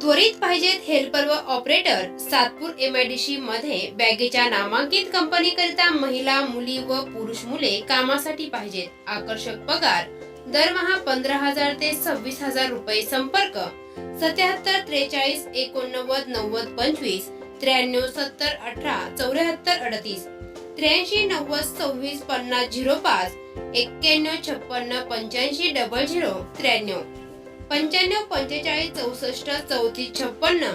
त्वरित पाहिजेत हेल्पर व ऑपरेटर सातपूर एमआयडीसी मध्ये बॅगेच्या नामांकित कंपनीकरिता महिला मुली व पुरुष मुले कामासाठी पाहिजेत. आकर्षक पगार दरमहा पंधरा हजार ते सव्वीस हजार रुपये संपर्क सत्याहत्तर त्रेचाळीस एकोणनव्वद नव्वद पंचवीस त्र्याण्णव सत्तर अठरा चौऱ्याहत्तर अडतीस त्र्याऐंशी नव्वद सव्वीस पन्नास झिरो पाच एक्क्याण्णव छप्पन्न पंच्याऐंशी डबल झिरो त्र्याण्णव. पंच्याण्णव पंचेचाळीस चौसष्ट चौतीस छप्पन्न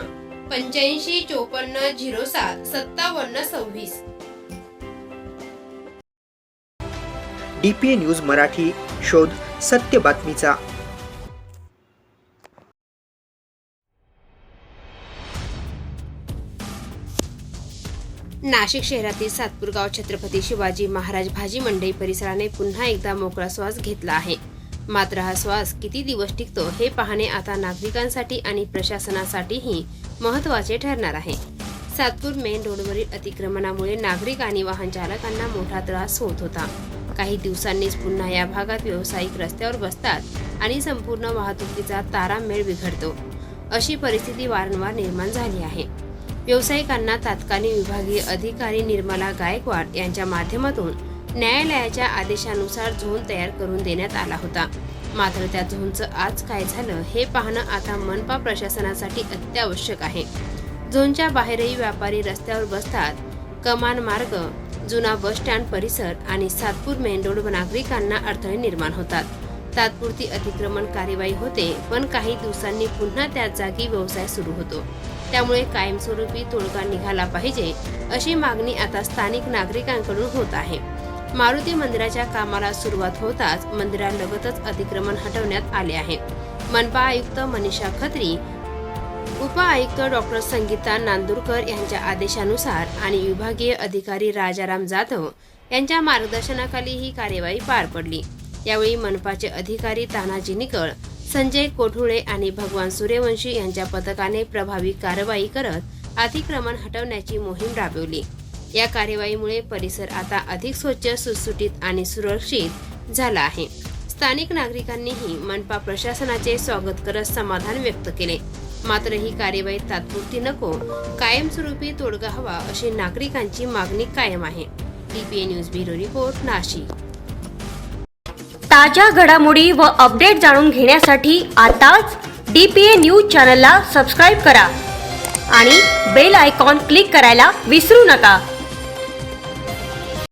पंच्याऐंशी चोपन्न झिरो सात सत्तावन्न सव्वीस. डीपीए न्यूज मराठी शोध सत्य बातमीचा. नाशिक शहरातील सातपूरगाव छत्रपती शिवाजी महाराज भाजी मंडई परिसराने पुन्हा एकदा मोकळा श्वास घेतला आहे. मात्र हा श्वास किती दिवस टिकतो हे पाहणे आता नागरिकांसाठी आणि प्रशासनासाठीही महत्त्वाचे ठरणार आहे. सातपूर मेन रोडवरील अतिक्रमणामुळे नागरिक आणि वाहन चालकांना मोठा त्रास होत होता. काही दिवसांनीच पुन्हा या भागात व्यावसायिक रस्त्यावर बसतात आणि संपूर्ण वाहतुकीचा तारामेळ बिघडतो. अशी परिस्थिती वारंवार निर्माण झाली आहे. व्यावसायिकांना तात्कालीन विभागीय अधिकारी निर्मला गायकवाड यांच्या माध्यमातून न्यायालयाच्या आदेशानुसार झोन तयार करून देण्यात आला होता. मात्र त्या झोनचं आज काय झालं हे पाहणं आता मनपा प्रशासनासाठी अत्यावश्यक आहे. झोनच्या बाहेरही व्यापारी रस्त्यावर बसतात. कमान मार्ग जुना बस स्टँड परिसर आणि सातपूर मेन रोड नागरिकांना अडथळे निर्माण होतात. तात्पुरती अतिक्रमण कार्यवाही होते पण काही दिवसांनी पुन्हा त्याच जागी व्यवसाय सुरू होतो. त्यामुळे कायमस्वरूपी तोडगा निघाला पाहिजे अशी मागणी आता स्थानिक नागरिकांकडून होत आहे. मारुती मंदिराच्या कामाला सुरुवात होताच मंदिरालगतच अतिक्रमण हटवण्यात आले आहे. मनपा आयुक्त मनीषा खत्री उपआयुक्त डॉक्टर संगीता नांदुरकर यांच्या आदेशानुसार आणि विभागीय अधिकारी राजाराम जाधव यांच्या मार्गदर्शनाखाली ही कार्यवाही पार पडली. यावेळी मनपाचे अधिकारी तानाजी निकळ संजय कोठुळे आणि भगवान सूर्यवंशी यांच्या पथकाने प्रभावी कारवाई करत अतिक्रमण हटवण्याची मोहीम राबवली. या कार्यवाहीमुळे परिसर आता अधिक स्वच्छ सुटसुटीत आणि सुरक्षित झाला आहे. स्थानिक नागरिकांनीही मनपा प्रशासनाचे स्वागत करत समाधान व्यक्त केले. मात्र ही कार्यवाही तात्पुरती नको कायमस्वरूपी तोडगा हवा अशी नागरिकांची मागणी कायम आहे. TPA news bureau report Nashik. ताज्या घडामोडी व अपडेट जाणून घेण्यासाठी आताच डी पी ए न्यूज चॅनलला सबस्क्राईब करा आणि बेल आयकॉन क्लिक करायला विसरू नका.